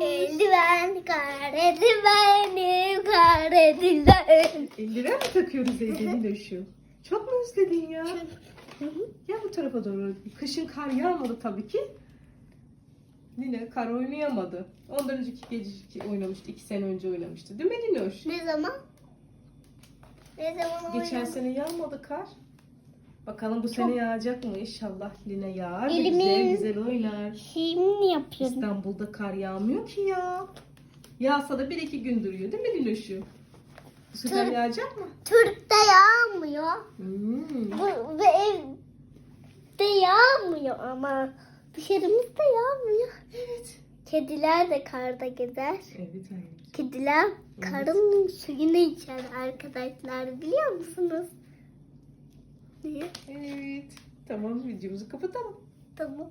Eldiven kar eldivenim kar eldiven. Mi takıyoruz evde şu? Çok mu özledin ya? Gel bu tarafa doğru. Kışın kar yağmadı tabii ki. Lina kar oynayamadı. Ondan önceki gece oynamıştı. iki sene önce oynamıştı. Değil mi Linoş? Ne zaman? Ne zaman Geçen oynadın? sene yağmadı kar. Bakalım bu sene yağacak mı? İnşallah Lina yağar. Elimin- Güzel güzel oynar. Şimdi yapıyorum. İstanbul'da kar yağmıyor ki ya. Yağsa da bir iki gün duruyor değil mi Linoş'u? Bu sefer Tır- yağacak mı? Türk'te yağmıyor. Hmm. Bu, ve evde yağmıyor ama dışarımızda yağmıyor. Evet. Kediler de karda gezer. Evet anneciğim. Kediler karın suyunu içer arkadaşlar biliyor musunuz? Niye? Evet. Tamam videomuzu kapatalım. Tamam.